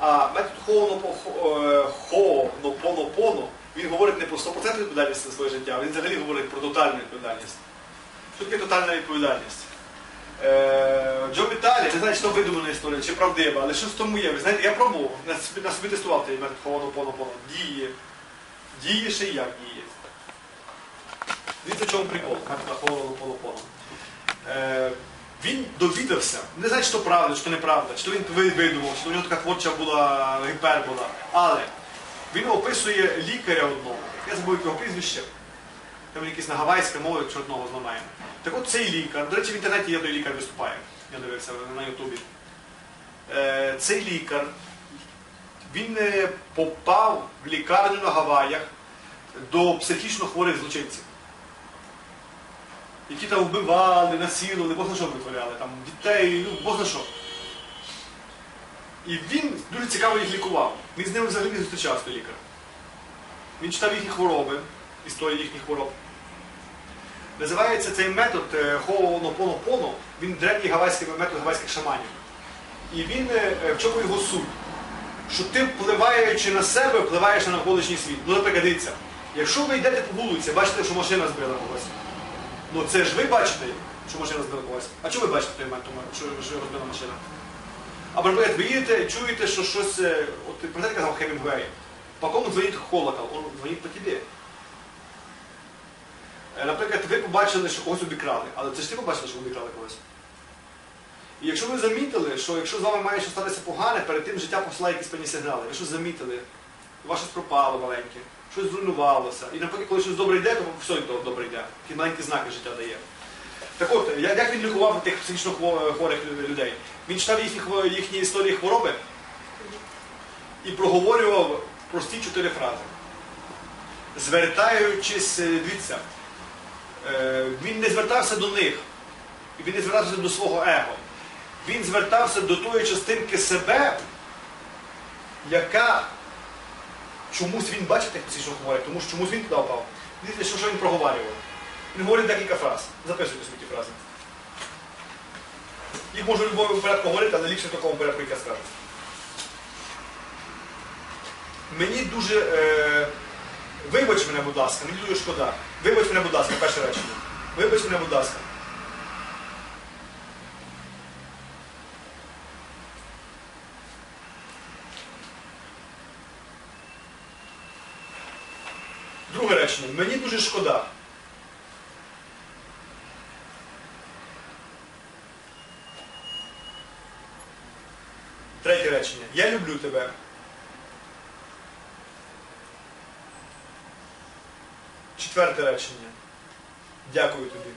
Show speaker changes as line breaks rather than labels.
А метод хоонопонопоно, він говорить не про 100% відповідальність за своє життя, він взагалі говорить про тотальну відповідальність. Що таке тотальна відповідальність? Е, Джо Віталі, не знаю, то видумана історія, чи правдива, але що в тому є? Ви знаєте, я пробував, на собі, на собі тестував цей метод хоонопонопоно. Діє. Діє ще як діє. Дивіться, в чому прикол метода хоонопонопоно. Він довідався, не знаю, чи то правда, то неправда, чи то він ви- видумав, то у нього така творча була гіпербола. Але він описує лікаря одного. Я забув його прізвище. Там якийсь на гавайська мова чорного зламаємо. Так от цей лікар, до речі, в інтернеті є той лікар виступає. Я дивився на Ютубі. Е, цей лікар, він е, попав в лікарню на Гаваях до психічно хворих злочинців які там вбивали, насилували, бог на що витворяли, там дітей, ну, бог на що. І він дуже цікаво їх лікував. Він з ними взагалі не зустрічався, лікар. Він читав їхні хвороби, історії їхніх хвороб. Називається цей метод е, хоонопонопоно, він древній гавайський метод гавайських шаманів. І він, е, в чому його суть? Що ти, впливаючи на себе, впливаєш на навколишній світ. Ну, наприклад, дивіться, якщо ви йдете по вулиці, бачите, що машина збила когось. Ну це ж ви бачите, що машина збила когось. А чого ви бачите той момент, що, що розбила машина? Або, наприклад, ви їдете, чуєте, що щось, е, от ти пам'ятаєте, казав Хемінгуей, по кому дзвонить колокол, он дзвонить по тобі. Е, Наприклад, ви побачили, що когось обікрали, але це ж ти побачили, що обікрали когось. І якщо ви замітили, що якщо з вами має щось статися погане, перед тим життя посилає якісь певні сигнали. Ви щось замітили, у вас щось пропало маленьке, щось зруйнувалося. І наприклад, коли щось добре йде, то все то добре йде. Такі маленькі знаки життя дає. Так от, як він лікував тих психічно хворих людей? Він читав їхні, їхні історії хвороби і проговорював прості чотири фрази. Звертаючись, е, дивіться, е, він не звертався до них, він не звертався до свого его. Він звертався до тої частинки себе, яка чомусь він бачить як психічно хворий, тому що чомусь він туди впав. Дивіться, що, що він проговорював. Він говорить декілька фраз. Записуйте собі ті фрази. Їх можу в будь-якому порядку говорити, але ліпше в такому порядку, як я скажу. Мені дуже. Е, вибач мене, будь ласка, мені дуже шкода. Вибач мене, будь ласка, перше речення. Вибач мене, будь ласка. Друге речення. Мені дуже шкода. Третє речення. Я люблю тебе. Четверте речення. Дякую тобі.